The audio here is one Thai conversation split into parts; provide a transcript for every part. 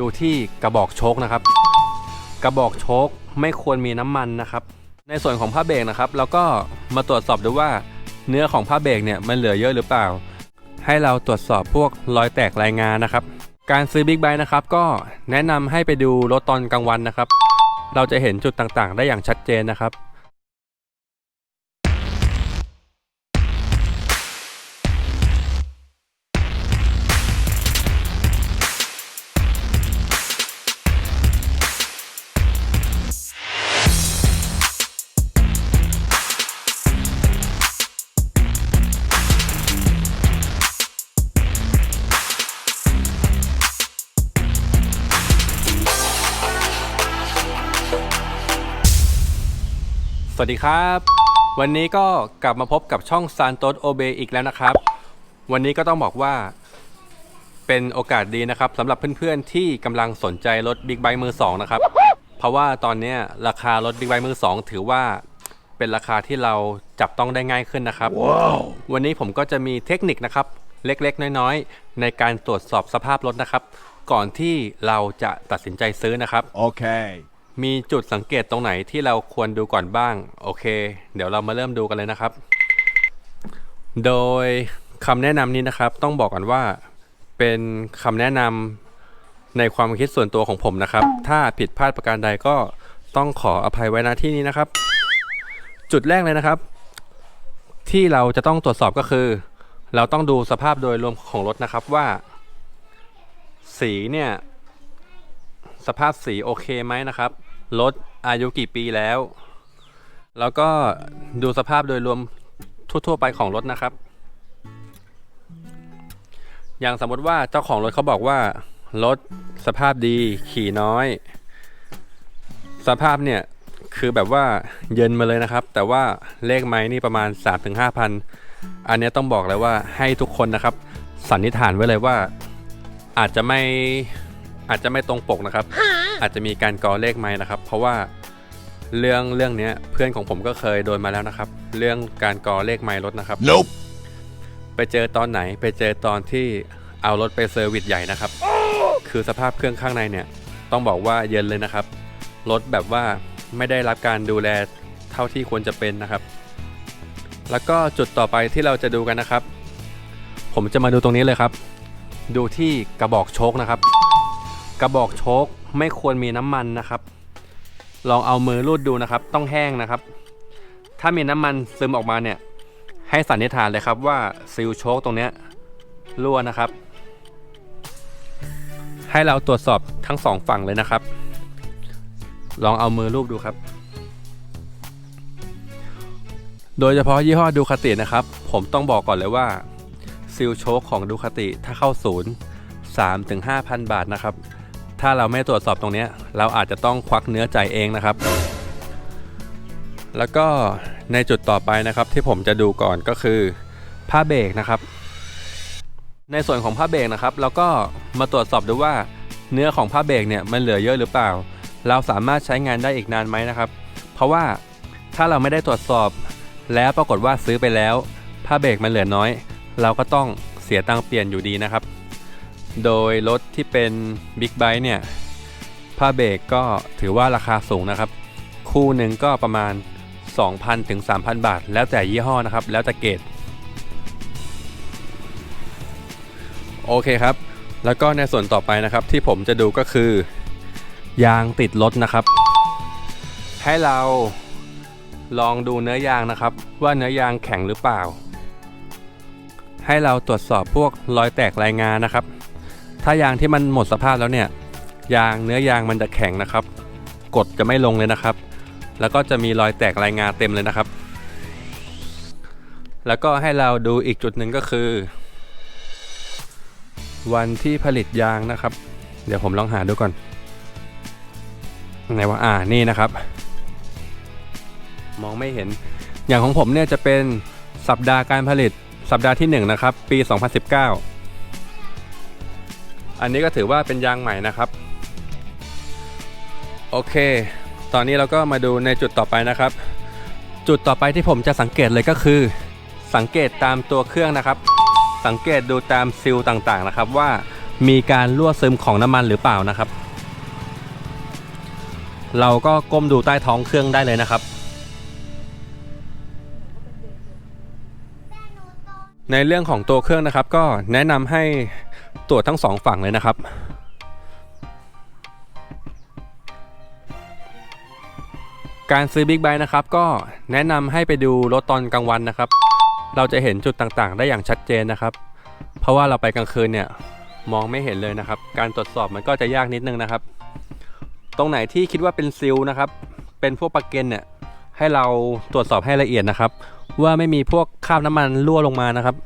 ดูที่กระบอกโชคนะครับ กระบอกโชคไม่ควรมีน้ำมันนะครับ ในส่วนของผ้าเบรกนะครับเราก็มาตรวจสอบดูว่าเนื้อของผ้าเบรกเนี่ยมันเหลือเยอะหรือเปล่า ให้เราตรวจสอบพวกรอยแตกรายงานนะครับ การซื้อบิ๊กไบค์นะครับก็แนะนำให้ไปดูรถตอนกลางวันนะครับ เราจะเห็นจุดต่างๆ ได้อย่างชัดเจนนะครับ วัสดีครับ วันนี้ก็กลับมาพบกับช่องซานโตสโอเบอีกแล้วนะครับ วันนี้ก็ต้องบอกว่า เป็นโอกาสดีนะครับสำหรับเพื่อนๆที่กำลังสนใจรถบิ๊กไบค์มือสองนะครับ เพราะว่าตอนเนี้ยราคารถบิ๊กไบค์มือสองถือว่าเป็นราคาที่เราจับต้องได้ง่ายขึ้นนะครับวันนี้ผมก็จะมีเทคนิคนะครับ เล็กๆ น้อยๆ ในการตรวจสอบสภาพรถนะครับ ก่อนที่เราจะตัดสินใจซื้อนะครับ Okay. มีจุดสังเกตตรงไหนที่เราควรดูก่อนบ้าง โอเค เดี๋ยวเรามาเริ่มดูกันเลยนะครับ โดยคำแนะนำนี้นะครับ ต้องบอกกันว่าเป็นคำแนะนำในความคิดส่วนตัวของผมนะครับ ถ้าผิดพลาดประการใดก็ต้องขออภัยไว้ณที่นี้นะครับ จุดแรกเลยนะครับ ที่เราจะต้องตรวจสอบก็คือ เราต้องดูสภาพโดยรวมของรถนะครับว่า สีเนี่ย สภาพสีโอเคไหมนะครับ รถอายุกี่ปีแล้ว แล้วก็ดูสภาพโดยรวมทั่วๆไปของรถนะครับ อย่างสมมติว่าเจ้าของรถเขาบอกว่ารถสภาพดีขี่น้อย สภาพเนี่ยคือแบบว่าเย็นมาเลยนะครับ แต่ว่าเลขไม้นี่ประมาณ 3-5,000อันนี้ต้องบอกเลยว่าให้ทุกคนนะครับ สันนิษฐานไว้เลยว่าอาจจะไม่อาจจะไม่ตรงปกนะครับ อาจจะมีการกอเลขไหมนะครับ เพราะว่าเรื่องเรื่องเนี้ยเพื่อนของผมก็เคยโดนมาแล้วนะครับ เรื่องการกอเลขไม้รถนะครับ Nope. ไปเจอตอนไหนไปเจอตอนที่เอารถไปเซอร์วิสใหญ่นะครับ คือสภาพเครื่องข้างในเนี่ย ต้องบอกว่าเย็นเลยนะครับ รถแบบว่าไม่ได้รับการดูแลเท่าที่ควรจะเป็นนะครับ แล้วก็จุดต่อไปที่เราจะดูกันนะครับ ผมจะมาดูตรงนี้เลยครับ ดูที่กระบอกโชคนะครับ กระบอกโชคไม่ควรมีน้ำมันนะครับ ลองเอามือรูดดูนะครับ ต้องแห้งนะครับ ถ้ามีน้ำมันซึมออกมาเนี่ย ให้สันนิษฐานเลยครับว่าซิลโชคตรงเนี้ยรั่วนะครับ ให้เราตรวจสอบทั้งสองฝั่งเลยนะครับ ลองเอามือรูปดูครับ โดยเฉพาะยี่ห้อดูคาตินะครับ ผมต้องบอกก่อนเลยว่าซิลโชคของดูคาติถ้าเข้าศูนย์3ถึง5,000 บาทนะครับ ถ้าเราไม่ตรวจสอบตรงนี้ เราอาจจะต้องควักเนื้อใจเองนะครับ แล้วก็ในจุดต่อไปนะครับที่ผมจะดูก่อนก็คือผ้าเบรกนะครับ ในส่วนของผ้าเบรกนะครับเราก็มาตรวจสอบดูว่าเนื้อของผ้าเบรกเนี่ยมันเหลือเยอะหรือเปล่า เราสามารถใช้งานได้อีกนานไหมนะครับ เพราะว่าถ้าเราไม่ได้ตรวจสอบ แล้วปรากฏว่าซื้อไปแล้ว ผ้าเบรกมันเหลือน้อย เราก็ต้องเสียตังค์เปลี่ยนอยู่ดีนะครับ โดยรถที่เป็นบิ๊กไบค์เนี่ยผ้าเบรกก็ถือว่าราคาสูงนะครับ คู่หนึ่งก็ประมาณ 2,000ถึง3,000 บาท แล้วแต่ยี่ห้อนะครับ แล้วแต่เกรดโอเคครับ แล้วก็ในส่วนต่อไปนะครับที่ผมจะดูก็คือ ยางติดรถนะครับ ให้เราลองดูเนื้อยางนะครับ ว่าเนื้อยางแข็งหรือเปล่า ให้เราตรวจสอบพวกรอยแตกรายงานนะครับ ถ้ายางที่มันหมดสภาพแล้วเนี่ย ยางเนื้อยางมันจะแข็งนะครับ กดจะไม่ลงเลยนะครับ แล้วก็จะมีรอยแตกรายงาเต็มเลยนะครับ แล้วก็ให้เราดูอีกจุดหนึ่งก็คือ วันที่ผลิตยางนะครับ เดี๋ยวผมลองหาดูก่อนไหนว่าอ่านี่นะครับ มองไม่เห็นอย่างของผมเนี่ยจะเป็นสัปดาห์การผลิตสัปดาห์ที่ 1 นะครับ ปี 2019 อันนี้ก็ถือว่าเป็นยางใหม่นะครับ โอเค ตอนนี้เราก็มาดูในจุดต่อไปนะครับ จุดต่อไปที่ผมจะสังเกตเลยก็คือ สังเกตตามตัวเครื่องนะครับ สังเกตดูตามซิลต่างๆนะครับ ว่ามีการรั่วซึมของน้ำมันหรือเปล่านะครับ เราก็ก้มดูใต้ท้องเครื่องได้เลยนะครับ ในเรื่องของตัวเครื่องนะครับ ก็แนะนำให้ตรวจทั้งสองฝั่งเลยนะครับการซื้อบิ๊กไบค์นะครับก็แนะนำให้ไปดูรถตอนกลางวันนะครับ เราจะเห็นจุดต่างๆ ได้อย่างชัดเจนนะครับ เพราะว่าเราไปกลางคืนเนี่ยมองไม่เห็นเลยนะครับ การตรวจสอบมันก็จะยากนิดนึงนะครับ ตรงไหนที่คิดว่าเป็นซิลนะครับ เป็นพวกปลักเกนเนี่ย ให้เราตรวจสอบให้ละเอียดนะครับ ว่าไม่มีพวกคราบน้ำมันรั่วลงมานะครับ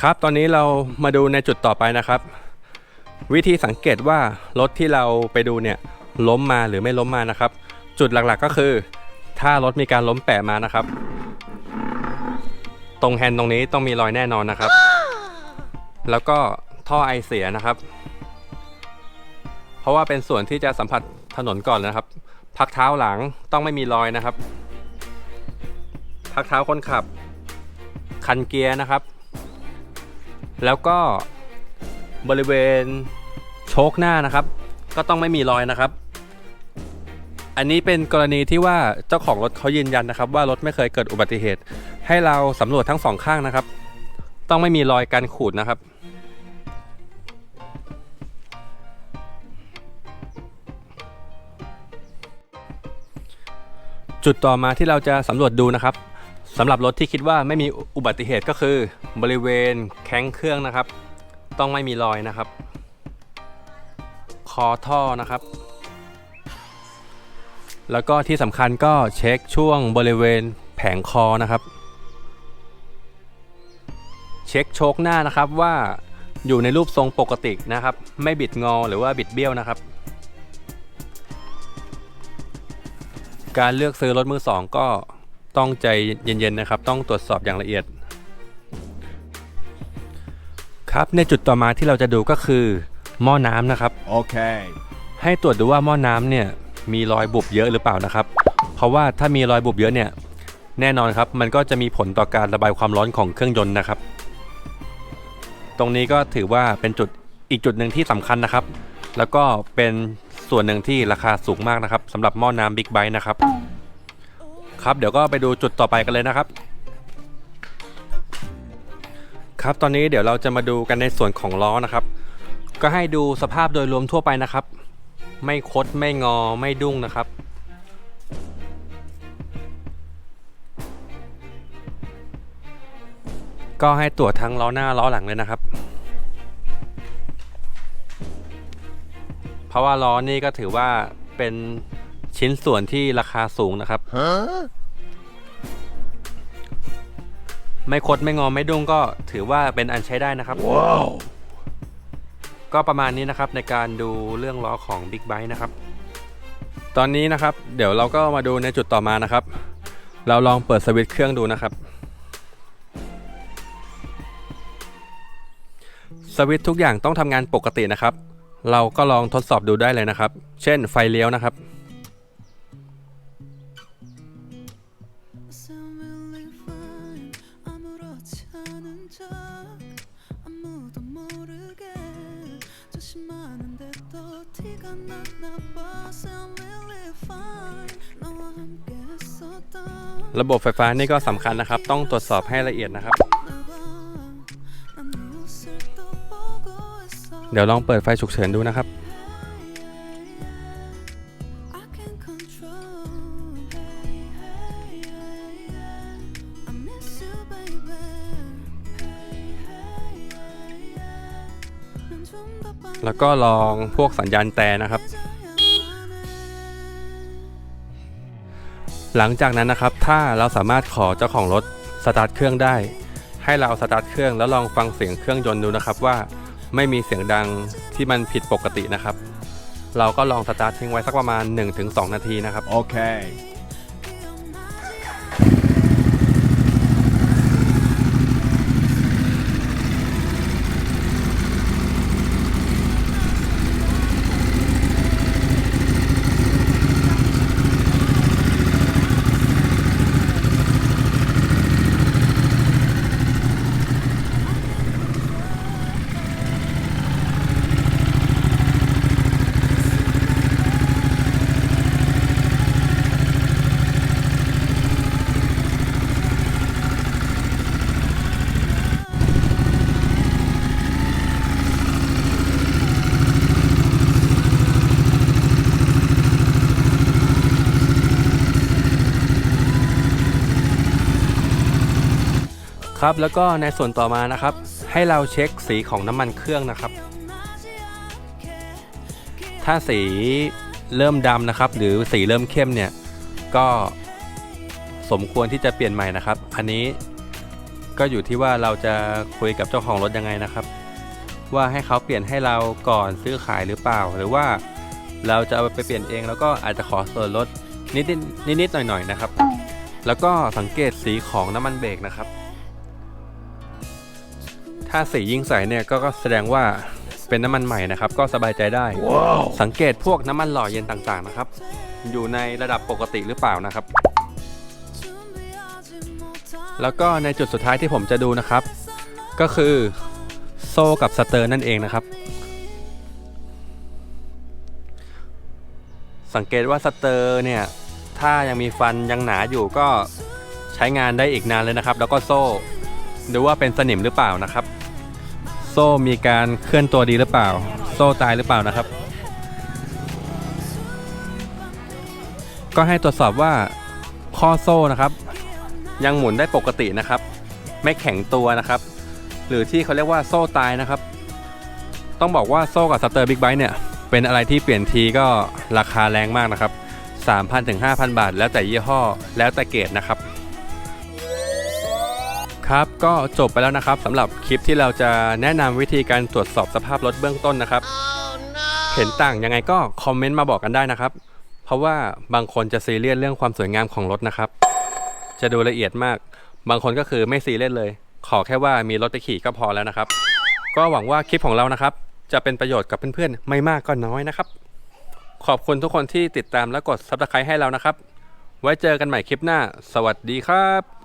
ครับตอนนี้เรามาดูในจุดต่อไปนะครับ วิธีสังเกตว่ารถที่เราไปดูเนี่ยล้มมาหรือไม่ล้มมานะครับ จุดหลักๆก็คือ ถ้ารถมีการล้มแปะมานะครับ ตรงแฮนด์ตรงนี้ต้องมีรอยแน่นอนนะครับ แล้วก็ท่อไอเสียนะครับ เพราะว่าเป็นส่วนที่จะสัมผัสถนนก่อนนะครับ พักเท้าหลังต้องไม่มีรอยนะครับ พักเท้าคนขับ คันเกียร์นะครับ แล้วก็บริเวณโชคหน้านะครับ ก็ต้องไม่มีรอยนะครับ อันนี้เป็นกรณีที่ว่าเจ้าของรถเขายืนยันนะครับ ว่ารถไม่เคยเกิดอุบัติเหตุ ให้เราสำรวจทั้งสองข้างนะครับ ต้องไม่มีรอยการขูดนะครับ จุดต่อมาที่เราจะสำรวจดูนะครับสำหรับรถที่คิดว่าไม่มีอุบัติเหตุก็คือบริเวณแข้งเครื่องนะครับ ต้องไม่มีรอยนะครับ คอท่อนะครับ แล้วก็ที่สำคัญก็เช็คช่วงบริเวณแผงคอนะครับ เช็คโชคหน้านะครับว่าอยู่ในรูปทรงปกตินะครับ ไม่บิดงอหรือว่าบิดเบี้ยวนะครับ การเลือกซื้อรถมือสองก็ต้องใจเย็นๆนะครับ ต้องตรวจสอบอย่างละเอียด ครับในจุดต่อมาที่เราจะดูก็คือ หม้อน้ำนะครับ Okay. ให้ตรวจดูว่าหม้อน้ำเนี่ยมีรอยบุบเยอะหรือเปล่านะครับ เพราะว่าถ้ามีรอยบุบเยอะเนี่ยแน่นอนครับ มันก็จะมีผลต่อการระบายความร้อนของเครื่องยนต์นะครับ ตรงนี้ก็ถือว่าเป็นจุดอีกจุดหนึ่งที่สำคัญนะครับ แล้วก็เป็น ส่วนหนึ่งที่ราคาสูงมากนะครับสำหรับหม้อน้ำบิ๊กไบค์นะครับ ครับเดี๋ยวก็ไปดูจุดต่อไปกันเลยนะครับ ครับตอนนี้เดี๋ยวเราจะมาดูกันในส่วนของล้อนะครับ ก็ให้ดูสภาพโดยรวมทั่วไปนะครับ ไม่คดไม่งอไม่ดุ้งนะครับก็ให้ตรวจทั้งล้อหน้าล้อหลังเลยนะครับ ราะว่าล้อนี่ก็ถือว่าเป็นชิ้นส่วนที่ราคาสูงนะครับ Huh? ไม่คดไม่งอไม่ดุ้งก็ถือว่าเป็นอันใช้ได้นะครับ Whoa. ก็ประมาณนี้นะครับในการดูเรื่องล้อของ Big b i t e นะครับ ตอนนี้นะครับ เดี๋ยวเราก็มาดูในจุดต่อมานะครับ เราลองเปิดสวิตช์เครื่องดูนะครับ สวิตช์ทุกอย่างต้องทำงานปกตินะครับ เราก็ลองทดสอบดูได้เลยนะครับ เช่นไฟเลี้ยวนะครับ ระบบไฟฟ้านี่ก็สำคัญนะครับ ต้องตรวจสอบให้ละเอียดนะครับ เดี๋ยวลองเปิดไฟฉุกเฉินดูนะครับ แล้วก็ลองพวกสัญญาณแต่นะครับ หลังจากนั้นนะครับ ถ้าเราสามารถขอเจ้าของรถสตาร์ทเครื่องได้ ให้เราสตาร์ทเครื่องแล้วลองฟังเสียงเครื่องยนต์ดูนะครับว่า ไม่มีเสียงดังที่มันผิดปกตินะครับ เราก็ลองสตาร์ททิ้งไว้สักประมาณ 1-2 นาทีนะครับ Okay. ครับ แล้วก็ในส่วนต่อมานะครับ ให้เราเช็คสีของน้ำมันเครื่องนะครับ ถ้าสีเริ่มดำนะครับ หรือสีเริ่มเข้มเนี่ย ก็สมควรที่จะเปลี่ยนใหม่นะครับ อันนี้ก็อยู่ที่ว่าเราจะคุยกับเจ้าของรถยังไงนะครับ ว่าให้เขาเปลี่ยนให้เราก่อนซื้อขายหรือเปล่า หรือว่าเราจะเอาไปเปลี่ยนเอง แล้วก็อาจจะขอส่วนลดนิดๆนิดหน่อยๆนะครับ แล้วก็สังเกตสีของน้ำมันเบรกนะครับ ถ้าสียิ่งใสเนี่ยก็ก็แสดงว่าเป็นน้ำมันใหม่นะครับ ก็สบายใจได้สังเกตพวกน้ำมันหล่อเย็นต่างๆนะครับ อยู่ในระดับปกติหรือเปล่านะครับ แล้วก็ในจุดสุดท้ายที่ผมจะดูนะครับ ก็คือโซ่กับสเตอร์นั่นเองนะครับ สังเกตว่าสเตอร์เนี่ย ถ้ายังมีฟันยังหนาอยู่ก็ใช้งานได้อีกนานเลยนะครับ แล้วก็โซ่ดูว่าเป็นสนิมหรือเปล่านะครับ โซ่มีการเคลื่อนตัวดีหรือเปล่า โซ่ตายหรือเปล่านะครับ ก็ให้ตรวจสอบว่าข้อโซ่นะครับ ยังหมุนได้ปกตินะครับ ไม่แข็งตัวนะครับ หรือที่เขาเรียกว่าโซ่ตายนะครับ ต้องบอกว่าโซ่กับสเตอร์บิ๊กไบค์เนี่ยเป็นอะไรที่เปลี่ยนทีก็ราคาแรงมากนะครับ 3,000ถึง5,000 บาท แล้วแต่ยี่ห้อแล้วแต่เกรดนะครับ ครับก็จบไปแล้วนะครับสำหรับคลิปที่เราจะแนะนำวิธีการตรวจสอบสภาพรถเบื้องต้นนะครับ เห็นต่างยังไงก็คอมเมนต์มาบอกกันได้นะครับ เพราะว่าบางคนจะซีเรียสเรื่องความสวยงามของรถนะครับ จะดูละเอียดมาก บางคนก็คือไม่ซีเรียสเลย ขอแค่ว่ามีรถไปขี่ก็พอแล้วนะครับ ก็หวังว่าคลิปของเรานะครับ จะเป็นประโยชน์กับเพื่อนๆ ไม่มากก็น้อยนะครับ ขอบคุณทุกคนที่ติดตามและกด subscribe ให้เรานะครับ ไว้เจอกันใหม่คลิปหน้า สวัสดีครับ